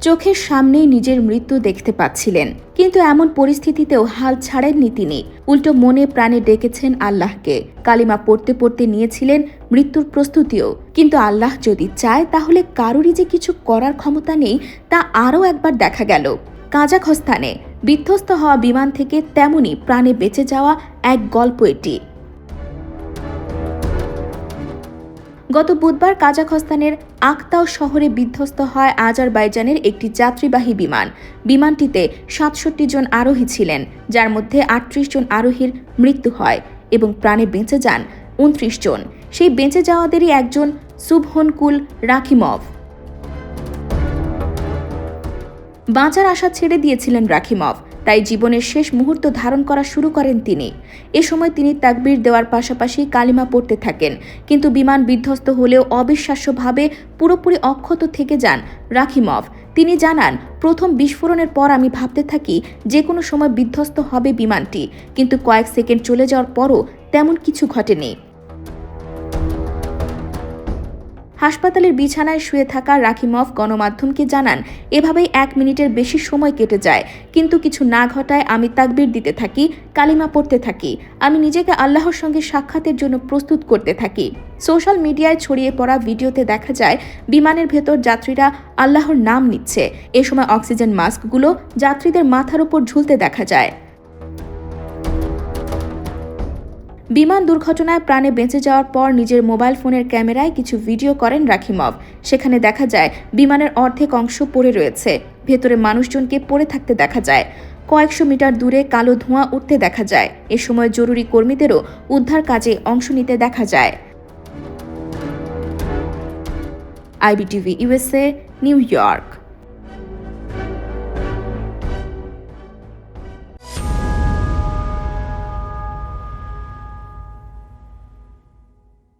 চোখের সামনেই নিজের মৃত্যু দেখতে পাচ্ছিলেন। কিন্তু এমন পরিস্থিতিতেও হাল ছাড়েননি তিনি। উল্টো মনে প্রাণে ডেকেছেন আল্লাহকে। কালিমা পড়তে পড়তে নিয়েছিলেন মৃত্যুর প্রস্তুতিও। কিন্তু আল্লাহ যদি চায়, তাহলে কারোরই যে কিছু করার ক্ষমতা নেই, তা আরও একবার দেখা গেল। কাজাখস্তানে বিধ্বস্ত হওয়া বিমান থেকে তেমনি প্রাণে বেঁচে যাওয়া এক গল্প এটি। গত বুধবার কাজাখস্তানের আক্তাও শহরে বিধ্বস্ত হয় আজারবাইজানের একটি যাত্রীবাহী বিমান। বিমানটিতে সাতষট্টি জন আরোহী ছিলেন, যার মধ্যে আটত্রিশ জন আরোহীর মৃত্যু হয় এবং প্রাণে বেঁচে যান উনত্রিশ জন। সেই বেঁচে যাওয়াদেরই একজন সুবহনকুল রাখিমভ। বাঁচার আশা ছেড়ে দিয়েছিলেন রাখিমভ। তাই জীবনের শেষ মুহূর্ত ধারণ করা শুরু করেন তিনি। এ সময় তিনি তাকবির দেওয়ার পাশাপাশি কালিমা পড়তে থাকেন। কিন্তু বিমান বিধ্বস্ত হলেও অবিশ্বাস্যভাবে পুরোপুরি অক্ষত থেকে যান রাখিমভ। তিনি জানান, প্রথম বিস্ফোরণের পর আমি ভাবতে থাকি যে কোনো সময় বিধ্বস্ত হবে বিমানটি। কিন্তু কয়েক সেকেন্ড চলে যাওয়ার পরও তেমন কিছু ঘটেনি। হাসপাতালের বিছানায় শুয়ে থাকা রাকিমভ গণমাধ্যমকে জানান, এভাবেই এক মিনিটের বেশি সময় কেটে যায়। কিন্তু কিছু না ঘটায় আমি তাকবির দিতে থাকি, কালিমা পড়তে থাকি। আমি নিজেকে আল্লাহর সঙ্গে সাক্ষাতের জন্য প্রস্তুত করতে থাকি। সোশ্যাল মিডিয়ায় ছড়িয়ে পড়া ভিডিওতে দেখা যায়, বিমানের ভেতর যাত্রীরা আল্লাহর নাম নিচ্ছে। এ সময় অক্সিজেন মাস্কগুলো যাত্রীদের মাথার উপর ঝুলতে দেখা যায়। বিমান দুর্ঘটনায় প্রাণে বেঁচে যাওয়ার পর নিজের মোবাইল ফোনের ক্যামেরায় কিছু ভিডিও করেন রাখিমভ। সেখানে দেখা যায়, বিমানের অর্ধেক অংশ পড়ে রয়েছে। ভেতরে মানুষজনকে পড়ে থাকতে দেখা যায়। কয়েকশো মিটার দূরে কালো ধোঁয়া উঠতে দেখা যায়। এ সময় জরুরি কর্মীদেরও উদ্ধার কাজে অংশ নিতে দেখা যায়। IBTV USA New York.